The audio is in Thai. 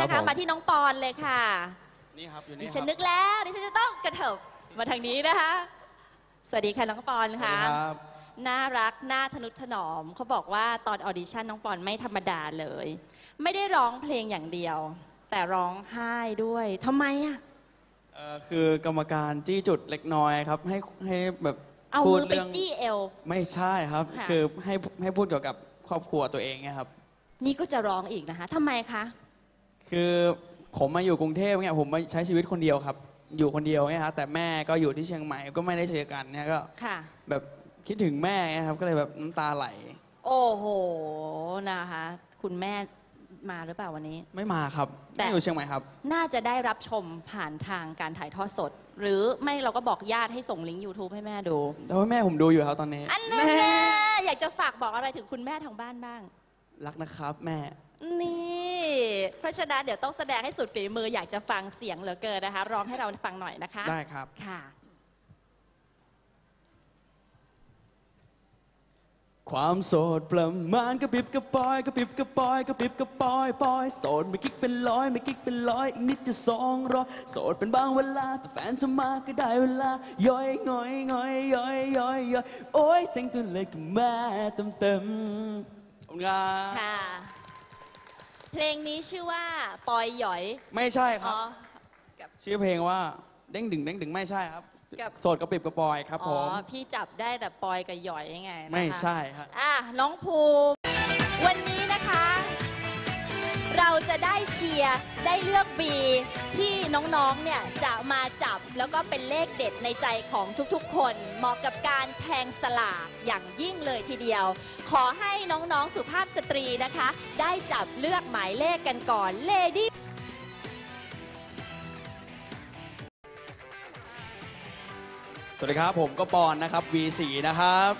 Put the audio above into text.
นะครัคะ บผม มาที่น้องปอนเลยค่ะ นี่ครับ อยู่ดินี่คฉัรันบ นึกแล้วดิฉันจะต้องกระเถิบมาทางนี้นะคะ สวัสดีค่ะน้องปอนสวัสค่ะดีครับน่ารักน่าทนุถนอมเขาบอกว่าตอนออดิชั่นน้องปอนไม่ธรรมดาเลย ไม่ได้ร้องเพลงอย่างเดียว แต่ร้องไห้ด้วยทำไมอะเอ่อคือกรรมการจี้จุดเล็กน้อยครับ ให้ให้แบบเอาพูดมือไปเรื่องจี้เอว ไม่ใช่ครับ ค่ะ คือให้ให้พูดเกี่ยวกับครอบครัวตัวเองเนี่ยครับ นี่ก็จะร้องอีกนะคะทำไมคะ คือผมมาอยู่กรุงเทพเนี่ยผมมาใช้ชีวิตคนเดียวครับ อยู่คนเดียวเนี่ยครับแต่แม่ก็อยู่ที่เชียงใหม่ก็ไม่ได้เจอกันเนี่ยก็ค่ะ แบบคิดถึงแม่เนี่ยครับก็เลยแบบน้ำตาไหล โอ้โหนะคะ คุณแม่มาหรือเปล่าวันนี้ ไม่มาครับแต่แม่อยู่เชียงใหม่ครับ น่าจะได้รับชมผ่านทางการถ่ายทอดสด หรือไม่เราก็บอกญาติให้ส่งลิงก์ YouTube ให้แม่ดู แต่ว่าแม่ผมดูอยู่ครับตอนนี้ อันนั้นแม่นะอยากจะฝากบอกอะไรถึงคุณแม่ทางบ้านบ้าง รักนะครับแม่ นี่ เพราะฉะนั้นเดี๋ยวต้องแสดงให้สุดฝีมืออยากจะฟังเสียงเหลือเกินนะคะ ร้องให้เราฟังหน่อยนะคะได้ครับ ค่ะ ความโสดประมาณกระปิบกระปอยกระปิบกระปอยกระปิบกระปอยปอยโสดไม่กิ๊กเป็นร้อยไม่กิ๊กเป็นร้อยอีกนิดจะสองร้อยโสดเป็นบางเวลาแต่แฟนจะมาก็ได้เวลาย่อยง่อยง่อยย่อยย่อยย่อยโอ้ยเสียงตัวเล็กก็มาเต็มเต็มขอบคุณครับ ค่ะ เพลงนี้ชื่อว่าปอยหยอยไม่ใช่ครัอ๋บอ ชื่อเพลงว่าเด้งดึงเด้งดึงไม่ใช่ครับ กับ โสดกระปิบกระปอยครับอ๋ผอม พี่จับได้แต่ปอยกับหยอยไงนะคะ ไม่ใช่ครับ อะน้องภูมิ วันนี้นะคะเรา จะได้เชียร์ได้เลือกบีที่น้องๆ เนี่ยจะมาจับแล้วก็เป็นเลขเด็ดในใจของทุกๆ คน เหมาะกับการแทงสลากอย่างยิ่งเลยทีเดียว ขอให้น้องๆ สุภาพสตรีนะคะ ได้จับเลือกหมายเลขกันก่อนเลดี้สวัสดีครับ ผมก็ปอนนะครับ V4 นะครับ